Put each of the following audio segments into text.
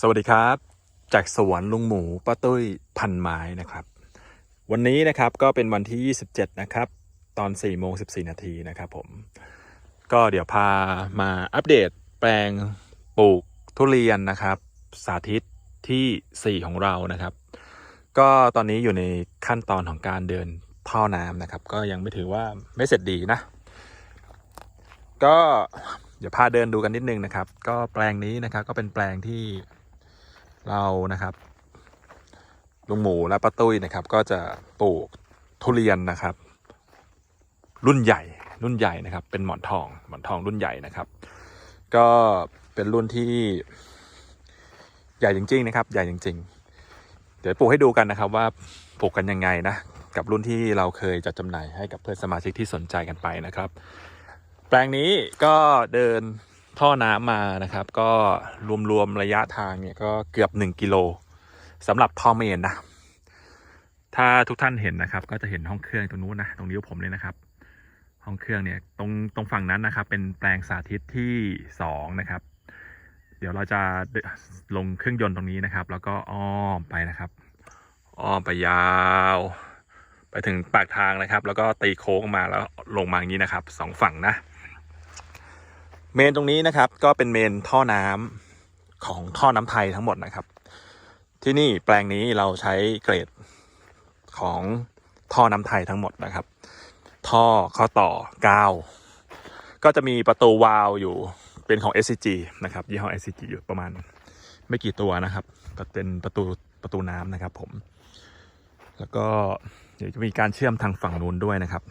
สวัสดีครับ จากสวนลุงหมูป้าตุ้ยพันไม้นะครับ วันนี้นะครับก็เป็นวันที่ 27 นะครับ ตอน4โมง14 นาทีนะครับผม ก็เดี๋ยวพามาอัปเดตแปลงปลูกทุเรียนนะครับ สาธิตที่ 4 ของเรานะครับ ก็ตอนนี้อยู่ในขั้นตอนของการเดินท่อน้ำนะครับ ก็ยังไม่ถือว่าไม่เสร็จดีนะ ก็เดี๋ยวพาเดินดูกันนิดนึงนะครับ ก็แปลงนี้นะครับ ก็เป็นแปลงที่ เรานะครับลุงหมูและป้าตุ้ยนะครับ ก็จะปลูกทุเรียนนะครับ รุ่นใหญ่ รุ่นใหญ่นะครับ เป็นหมอนทองหมอนทองรุ่นใหญ่นะครับ ก็เป็นรุ่นที่ใหญ่จริง ๆ นะครับ ใหญ่จริง ๆ เดี๋ยวปลูกให้ดูกันนะครับ ว่าปลูกกันยังไงนะกับรุ่นที่เราเคยจัดจำหน่ายให้กับเพื่อนสมาชิกที่สนใจกันไปนะครับ แปลงนี้ก็เดิน ท่อน้ำมานะครับ ก็รวมๆระยะทางเนี่ยก็เกือบ 1 กิโลสำหรับท่อเมนนะ ถ้าทุกท่านเห็นนะครับ ก็จะเห็นห้องเครื่องตรงนู้นนะตรงนิ้วผมเลยนะครับ ห้องเครื่องเนี่ยตรงตรงฝั่งนั้นนะครับ เป็นแปลงสาธิตที่2นะครับ เดี๋ยวเราจะลงเครื่องยนต์ตรงนี้นะครับ แล้วก็อ้อมไปนะครับ อ้อมไปยาว ไปถึงปากทางนะครับ แล้วก็ตีโค้งมาแล้วลงมาอย่างนี้นะครับสองฝั่งนะ เมนตรงนี้นะครับก็เป็นเมนท่อน้ำของท่อน้ำไทยทั้งหมดนะครับ ที่นี่แปลงนี้เราใช้เกรดของท่อน้ำไทยทั้งหมดนะครับ ท่อข้อต่อกาวก็จะมีประตูวาล์วอยู่เป็นของ SCG นะครับยี่ห้อ SCG อยู่ประมาณไม่กี่ตัวนะครับเป็นประตูประตูน้ำนะครับผม แล้วก็เดี๋ยวจะมีการเชื่อมทางฝั่งนู้นด้วยนะครับ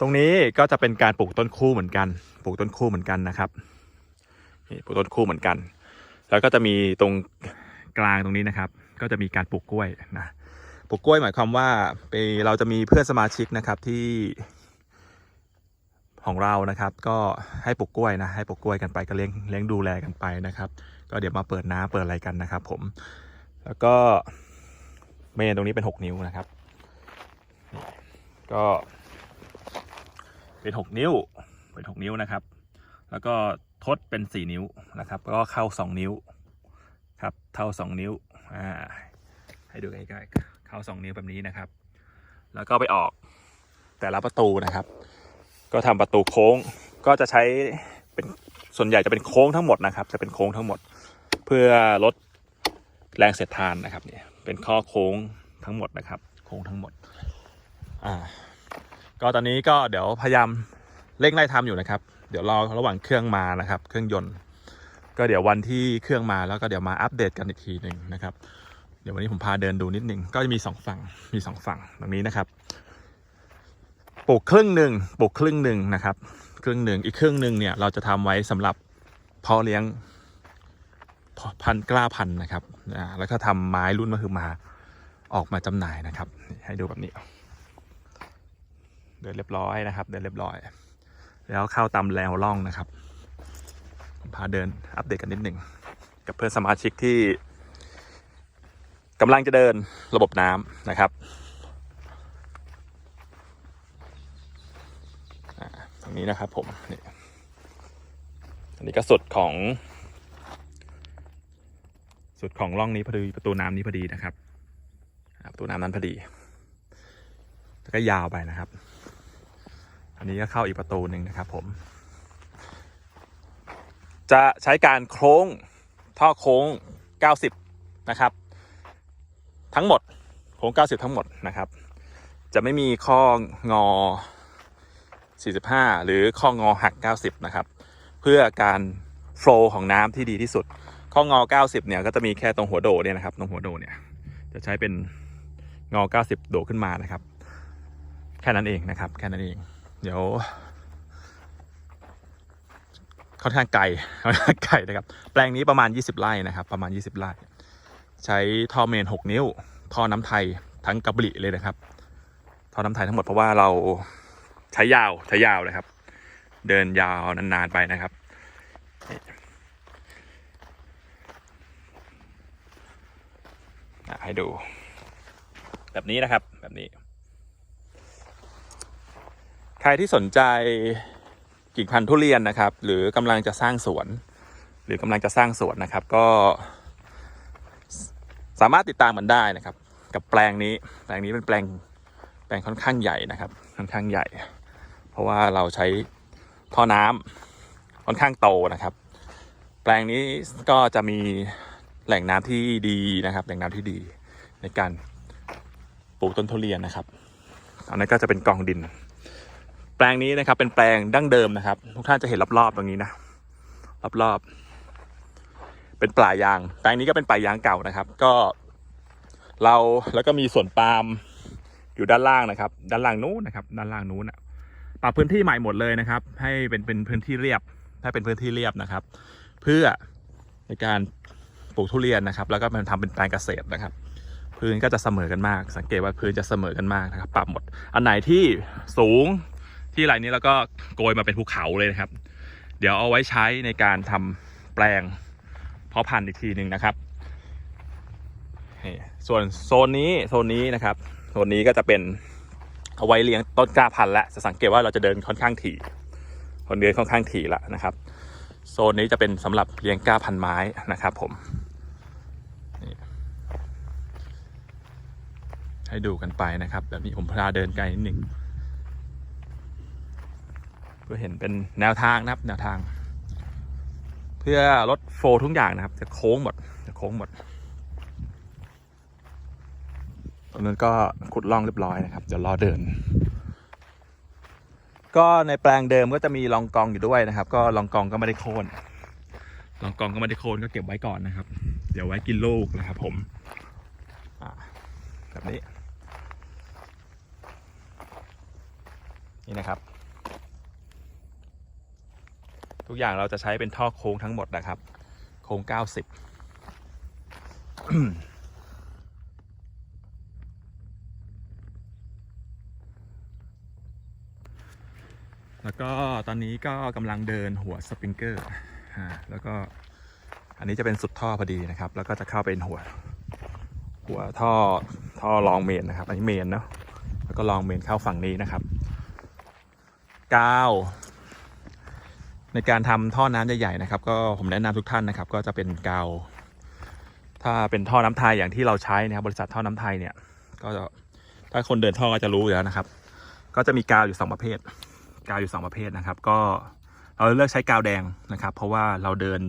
ตรงนี้ก็จะเป็นการปลูกต้นคู่เหมือนกัน ปลูกต้นคู่เหมือนกันนะครับนี่ปลูกต้นคู่เหมือนกัน แล้วก็จะมีตรงกลางตรงนี้นะครับ ก็จะมีการปลูกกล้วยนะปลูกกล้วยหมายความว่าไปเราจะมีเพื่อนสมาชิกนะครับที่ของเรานะครับ ก็ให้ปลูกกล้วยนะให้ปลูกกล้วยกันไปก็เลี้ยงเลี้ยงดูแลกันไปนะครับ ก็เดี๋ยวมาเปิดน้ำเปิดอะไรกันนะครับ ผม แล้วก็เมนตรงนี้เป็นหกนิ้วนะครับ ก็ เป็นหกนิ้ว เป็นหกนิ้วนะครับ แล้วก็ทดเป็นสี่นิ้วนะครับ ก็เข้าสองนิ้วครับเท่าสองนิ้วอ่าให้ดูใกล้ๆเข้าสองนิ้วแบบนี้นะครับ แล้วก็ไปออกแต่ละประตูนะครับ ก็ทำประตูโค้งก็จะใช้เป็นส่วนใหญ่จะเป็นโค้งทั้งหมดนะครับ จะเป็นโค้งทั้งหมด เพื่อลดแรงเสียดทานนะครับเนี่ยเป็นข้อโค้งทั้งหมดนะครับ โค้งทั้งหมดอ่า ก็ตอนนี้ก็เดี๋ยวพยายามเร่งไล่ทำอยู่นะครับ เดี๋ยวรอระหว่างเครื่องมานะครับ เครื่องยนต์ ก็เดี๋ยววันที่เครื่องมาแล้วก็เดี๋ยวมาอัปเดตกันอีกทีหนึ่งนะครับ เดี๋ยววันนี้ผมพาเดินดูนิดนึงก็จะมีสองฝั่งมีสองฝั่งตรงนี้นะครับปลูกครึ่งหนึ่งปลูกครึ่งหนึ่งนะครับ ครึ่งหนึ่งอีกครึ่งหนึ่งเนี่ยเราจะทำไว้สำหรับเพาะเลี้ยงพันธุ์กล้าพันนะครับแล้วก็ทำไม้รุ่นมะคือมาออกมาจำหน่ายนะครับ ให้ดูแบบนี้ เดินเรียบร้อยนะครับ เดินเรียบร้อย แล้วเข้าตามแนวร่องนะครับ พาเดินอัปเดตกันนิดหนึ่งกับเพื่อนสมาชิกที่กำลังจะเดินระบบน้ำนะครับตรงนี้นะครับผมนี่อันนี้ก็สุดของ สุดของร่องนี้พอดีประตูน้ำนี้พอดีนะครับประตูน้ำนั้นพอดี แล้วก็ยาวไปนะครับ อันนี้ก็เข้าอีกประตูหนึ่งนะครับผม จะใช้การโค้งท่อโค้ง 90 นะครับ ทั้งหมดโค้ง 90 ทั้งหมดนะครับ จะไม่มีข้องอ 45 หรือข้องอหัก 90 นะครับ เพื่อการโฟล์ของน้ำที่ดีที่สุด ข้องอ 90 เนี่ยก็จะมีแค่ตรงหัวโดเนี่ยนะครับ ตรงหัวโดเนี่ยจะใช้เป็นงอ 90 โดขึ้นมานะครับ แค่นั้นเองนะครับ แค่นั้นเอง เดี๋ยวค่อนข้างไกลค่อนข้างไกลนะครับ แปลงนี้ประมาณ 20 ไร่นะครับ ประมาณ 20 ไร่ ใช้ท่อเมน 6 นิ้ว ท่อน้ำไทยทั้งกระบริเลยนะครับ ท่อน้ำไทยทั้งหมดเพราะว่าเราใช้ยาว ใช้ยาวเลยครับ เดินยาวนานๆไปนะครับ ให้ดู แบบนี้นะครับ แบบนี้ ใครที่สนใจกิ่งพันธุ์ทุเรียนนะครับ หรือกำลังจะสร้างสวน หรือกำลังจะสร้างสวนนะครับ ก็ สามารถติดตามมันได้นะครับ กับแปลงนี้แปลงนี้เป็นแปลงแปลงค่อนข้างใหญ่นะครับ ค่อนข้างใหญ่ เพราะว่าเราใช้ท่อน้ำค่อนข้างโตนะครับ แปลงนี้ก็จะมีแหล่งน้ำที่ดีนะครับ แหล่งน้ำที่ดีในการปลูกต้นทุเรียนนะครับอันนั้นก็จะเป็นกองดิน ลงนี้นะครับ เป็นแปลงดั้งเดิมนะครับ ทุกท่านจะเห็นรอบๆตรงนี้นะรอบๆเป็นป่ายาง แปลงนี้ก็เป็นป่ายางเก่านะครับ ก็เราแล้วก็มีสวนปาล์มอยู่ด้านล่างนะครับ ด้านล่างนู้นนะครับ ด้านล่างนู้นอะปรับพื้นที่ใหม่หมดเลยนะครับ ให้เป็นเป็นพื้นที่เรียบให้เป็นพื้นที่เรียบนะครับ เพื่อในการปลูกทุเรียนนะครับ แล้วก็มันทำเป็นแปลงเกษตรนะครับ พื้นก็จะเสมอกันมาก สังเกตว่าพื้นจะเสมอกันมากนะครับ ปรับหมด อันไหนที่สูง ที่ไรนี้แล้วก็โกยมาเป็นภูเขาเลยนะครับ เดี๋ยวเอาไว้ใช้ในการทำแปลงเพาะพันธุ์อีกทีหนึ่งนะครับส่วนโซนนี้โซนนี้นะครับโซนนี้ก็จะเป็นเอาไว้เลี้ยงต้นกล้าพันธุ์และจะสังเกตว่าเราจะเดินค่อนข้างถี่คนเดินค่อนข้างถี่ละนะครับ โซนนี้จะเป็นสำหรับเลี้ยงกล้าพันธุ์ไม้นะครับผมให้ดูกันไปนะครับ แบบนี้ผมพาเดินไกลนิดหนึ่ง พื่อเห็นเป็นแนวทางนะครับ แนวทาง เพื่อลดโฟลทุกอย่างนะครับ จะโค้งหมดจะโค้งหมดตรงนั้นก็ขุดล่องเรียบร้อยนะครับเดี๋ยวรอเดิน ก็ในแปลงเดิมก็จะมีรองกองอยู่ด้วยนะครับ ก็รองกองก็ไม่ได้โค่นรองกองก็ไม่ได้โค่นก็เก็บไว้ก่อนนะครับ เดี๋ยวไว้กินลูกนะครับผมแบบนี้ นี่นะครับ ทุกอย่างเราจะใช้เป็นท่อโค้งทั้งหมดนะครับ โค้ง 90แล้วก็ตอนนี้ก็กำลังเดินหัวสปริงเกอร์อ่าแล้วก็อันนี้จะเป็นสุดท่อพอดีนะครับ แล้วก็จะเข้าเป็นหัว หัวท่อท่อรองเมนนะครับ อันนี้เมนเนาะแล้วก็รองเมนเข้าฝั่งนี้นะครับกา ในการทำท่อน้ำใหญ่ๆนะครับ ก็ผมแนะนำทุกท่านนะครับ ก็จะเป็นกาว ถ้าเป็นท่อน้ำไทยอย่างที่เราใช้นะครับ บริษัทท่อน้ำไทยเนี่ย ก็จะถ้าคนเดินท่อก็จะรู้อยู่แล้วนะครับ ก็จะมีกาวอยู่สองประเภท กาวอยู่สองประเภทนะครับ ก็เราเลือกใช้กาวแดงนะครับ เพราะว่าเราเดิน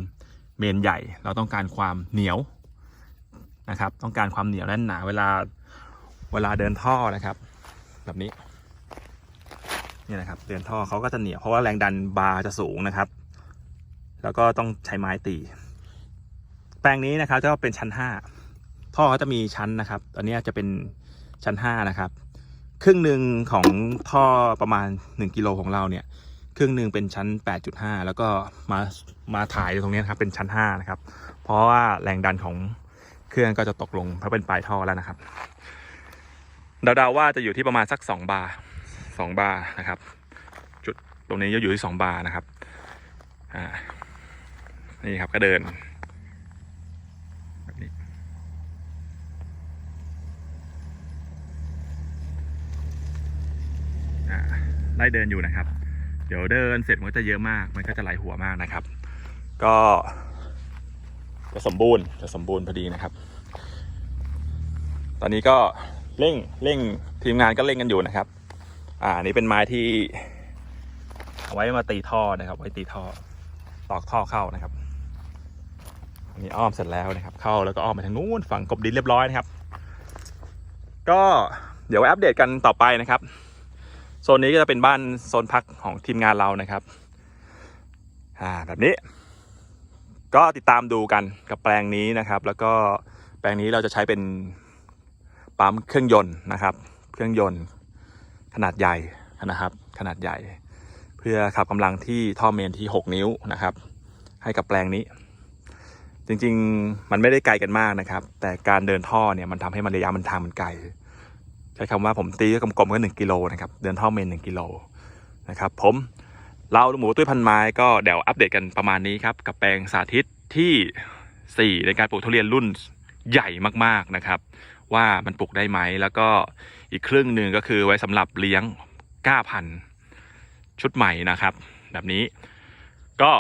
เมนใหญ่ เราต้องการความเหนียวนะครับ ต้องการความเหนียวแน่นหนา เวลาเวลาเดินท่อนะครับ แบบนี้ นี่นะครับเดินท่อเขาก็จะเหนียวเพราะว่าแรงดันบาร์จะสูงนะครับ แล้วก็ต้องใช้ไม้ตี แปลงนี้นะครับจะเป็นชั้นห้าท่อเขาจะมีชั้นนะครับ ตอนนี้จะเป็นชั้นห้านะครับ ครึ่งหนึ่งของท่อประมาณ 1 กิโลของเราเนี่ยครึ่งหนึ่งเป็นชั้น 8.5 แล้วก็มามาถ่ายตรงนี้นะครับเป็นชั้น 5 นะครับ เพราะว่าแรงดันของเครื่องก็จะตกลงเพราะเป็นปลายท่อแล้วนะครับเดาๆว่าจะอยู่ที่ประมาณสัก 2 บาร์ 2 บาร์นะครับ จุดตรงนี้จะอยู่ที่ 2 บาร์นะครับอ่านี่ครับก็เดินแบบนี้อ่ไล่เดินอยู่นะครับ เดี๋ยวเดินเสร็จมันก็จะเยอะมาก มันก็จะไหลหัวมากนะครับ ก็จะสมบูรณ์จะสมบูรณ์พอดีนะครับ ตอนนี้ก็เร่งเร่งทีมงานก็เร่งกันอยู่นะครับ อ่าอันนี่เป็นไม้ที่เอาไว้มาตีท่อนะครับ ไว้ตีท่อตอกท่อเข้านะครับอันนี้อ้อมเสร็จแล้วนะครับ เข้าแล้วก็อ้อมไปทางนู้นฝั่งกบดินเรียบร้อยนะครับ ก็เดี๋ยวไว้อัปเดตกันต่อไปนะครับโซนนี้ก็จะเป็นบ้านโซนพักของทีมงานเรานะครับอ่าแบบนี้ ก็ติดตามดูกันกับแปลงนี้นะครับ แล้วก็แปลงนี้เราจะใช้เป็นปั๊มเครื่องยนต์นะครับ เครื่องยนต์ ขนาดใหญ่นะครับ ขนาดใหญ่ เพื่อขับกำลังที่ท่อเมนที่ 6 นิ้วนะครับ ให้กับแปลงนี้ จริงๆมันไม่ได้ไกลกันมากนะครับ แต่การเดินท่อเนี่ยมันทำให้มันระยะมันทางมันไกลใช้คำว่าผมตีกลมๆก็หนึ่งกิโลนะครับเดินท่อเมนหนึ่งกิโลนะครับผมเราหมูตุ้ยพันไม้ก็เดี๋ยวอัปเดตกันประมาณนี้ครับกับแปลงสาธิตที่ 4 ในการปลูกทุเรียนรุ่นใหญ่มากๆนะครับ ว่ามันปลูกได้ไหม แล้วก็อีกครึ่งหนึ่งก็คือไว้สำหรับเลี้ยงก้าพันชุดใหม่นะครับ แบบนี้ก็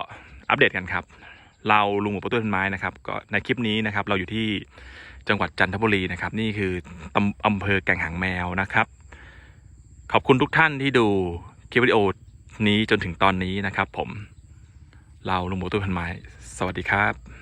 อัปเดตกันครับ เราลุงหมูประตูต้นไม้นะครับก็ในคลิปนี้นะครับเราอยู่ที่จังหวัดจันทบุรีนะครับ นี่คือตำอำเภอแก่งหางแมวนะครับ ขอบคุณทุกท่านที่ดูคลิปวิดีโอนี้จนถึงตอนนี้นะครับ ผมเราลุงหมูประตูต้นไม้ สวัสดีครับ